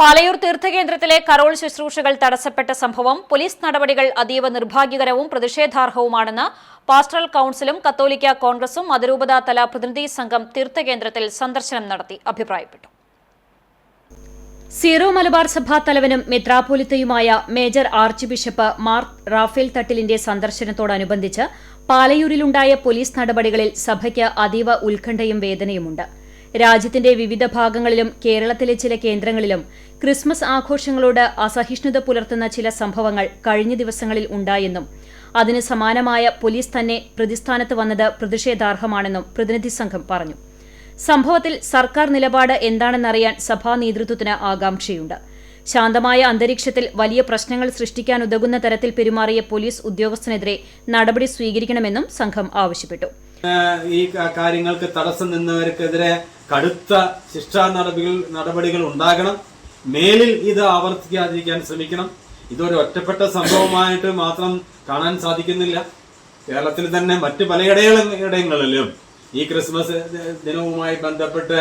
Palayur തീർത്ഥകേന്ദ്രത്തിലെ Carol ശുശ്രൂഷകൾ തടസ്സപ്പെട്ട സംഭവം police നടപടികൾ അതീവ നിർഭാഗ്യകരവും പ്രതിഷേധാർഹവുമാണെന്ന് പാസ്റ്ററൽ കൌൺസിലും കത്തോലിക്ക കോൺഗ്രസും അതിരൂപത തല പ്രതിനിധി സംഘം തീർത്ഥകേന്ദ്രത്തിൽ സന്ദർശനം നടത്തി അഭിപ്രായപ്പെട്ടു. സീറോ മലബാർ സഭാ തലവനും മെത്രാപോലിത്തയുമായ major arch bishop mark Rafale തട്ടിലിന്റെ സന്ദർശനത്തോടനുബന്ധിച്ച് പാലയൂരിലുണ്ടായ പോലീസ് നടപടികളിൽ സഭയ്ക്ക് അതീവ ഉത്കണ്ഠയും വേദനയുമുണ്ട്. രാജ്യത്തിന്റെ വിവിധ ഭാഗങ്ങളിലും കേരളത്തിലെ ചില കേന്ദ്രങ്ങളിലും ക്രിസ്മസ് ആഘോഷങ്ങളോട് അസഹിഷ്ണുത പുലർത്തുന്ന ചില സംഭവങ്ങൾ കഴിഞ്ഞ ദിവസങ്ങളിൽ ഉണ്ടായെന്നും അതിന് സമാനമായ പോലീസ് തന്നെ പ്രതിസ്ഥാനത്ത് വന്നത് പ്രതിഷേധാർഹമാണെന്നും പ്രതിനിധി സംഘം പറഞ്ഞു. സംഭവത്തിൽ സർക്കാർ നിലപാട് എന്താണെന്നറിയാൻ സഭാ നേതൃത്വത്തിന് ആകാംക്ഷയുണ്ട്. ശാന്തമായ അന്തരീക്ഷത്തിൽ വലിയ പ്രശ്നങ്ങൾ സൃഷ്ടിക്കാൻ സൃഷ്ടിക്കാനുതകുന്ന തരത്തിൽ പെരുമാറിയ പോലീസ് ഉദ്യോഗസ്ഥനെതിരെ നടപടി സ്വീകരിക്കണമെന്നും സംഘം ആവശ്യപ്പെട്ടു. ഈ കാര്യങ്ങൾക്ക് തടസ്സം നിന്നവർക്കെതിരെ കടുത്ത ശിക്ഷാ നടപടികൾ നടപടികൾ ഉണ്ടാകണം. മേലിൽ ഇത് ആവർത്തിക്കാതിരിക്കാൻ ശ്രമിക്കണം. ഇതൊരു ഒറ്റപ്പെട്ട സംഭവമായിട്ട് മാത്രം കാണാൻ സാധിക്കുന്നില്ല. കേരളത്തിൽ തന്നെ മറ്റു പല ഇടങ്ങളിലും ഈ ക്രിസ്മസ് ദിനവുമായി ബന്ധപ്പെട്ട്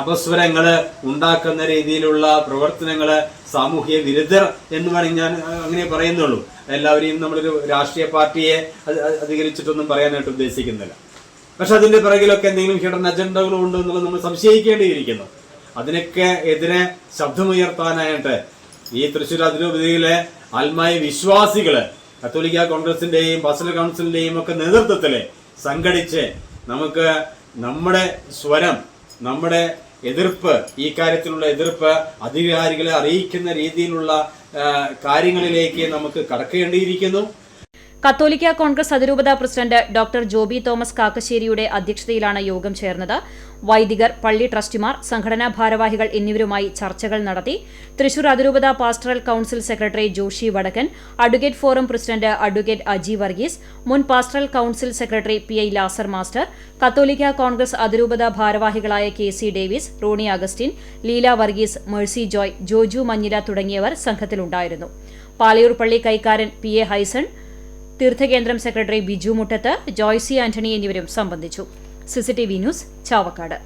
അപസ്വരങ്ങൾ ഉണ്ടാക്കുന്ന രീതിയിലുള്ള പ്രവർത്തനങ്ങൾ സാമൂഹ്യ വിരുദ്ധർ എന്ന് വേണമെങ്കിൽ ഞാൻ അങ്ങനെ പറയുന്നുള്ളൂ. എല്ലാവരെയും നമ്മളൊരു രാഷ്ട്രീയ പാർട്ടിയെ അധികരിച്ചിട്ടൊന്നും പറയാനായിട്ട് ഉദ്ദേശിക്കുന്നില്ല. പക്ഷെ അതിന്റെ പിറകിലൊക്കെ എന്തെങ്കിലും ഹിഡൻ അജണ്ടകളും ഉണ്ടോ എന്നുള്ളത് നമ്മൾ സംശയിക്കേണ്ടിയിരിക്കുന്നു. അതിനൊക്കെ എതിരെ ശബ്ദമുയർത്താനായിട്ട് ഈ തൃശ്ശൂർ അതിരൂപതയിലെ ആത്മായ വിശ്വാസികൾ കത്തോലിക്ക കോൺഗ്രസിന്റെയും പാസ്റ്റൽ കൗൺസിലിന്റെയും ഒക്കെ നേതൃത്വത്തിൽ സംഘടിച്ച് നമുക്ക് നമ്മുടെ സ്വരം നമ്മുടെ എതിർപ്പ് ഈ കാര്യത്തിലുള്ള എതിർപ്പ് അധികാരികളെ അറിയിക്കുന്ന രീതിയിലുള്ള കാര്യങ്ങളിലേക്ക് നമുക്ക് കടക്കേണ്ടിയിരിക്കുന്നു. കത്തോലിക്ക കോൺഗ്രസ് അതിരൂപത പ്രസിഡന്റ് ഡോക്ടർ ജോബി തോമസ് കാക്കശ്ശേരിയുടെ അധ്യക്ഷതയിലാണ് യോഗം ചേർന്നത്. വൈദികർ പള്ളി ട്രസ്റ്റിമാർ സംഘടനാ ഭാരവാഹികൾ എന്നിവരുമായി ചർച്ചകൾ നടത്തി. തൃശൂർ അതിരൂപത pastoral council secretary Joshi Vadakkan advocate forum president advocate Aji Varghese മുൻ pastoral council secretary P I Lazar master കത്തോലിക്ക കോൺഗ്രസ് അതിരൂപത ഭാരവാഹികളായ കെ സി ഡേവിസ് റോണി അഗസ്റ്റിൻ ലീല വർഗീസ് മേഴ്സി ജോയ് ജോജു മഞ്ഞില തുടങ്ങിയവർ സംഘത്തിലുണ്ടായിരുന്നു. പാലയൂർ പള്ളി കൈക്കാരൻ പി എ ഹൈസൺ തീർത്ഥകേന്ദ്രം സെക്രട്ടറി ബിജു മുട്ടത്ത് ജോയ്സി ആന്റണി എന്നിവരും സംബന്ധിച്ചു. CCTV news Chavakkad.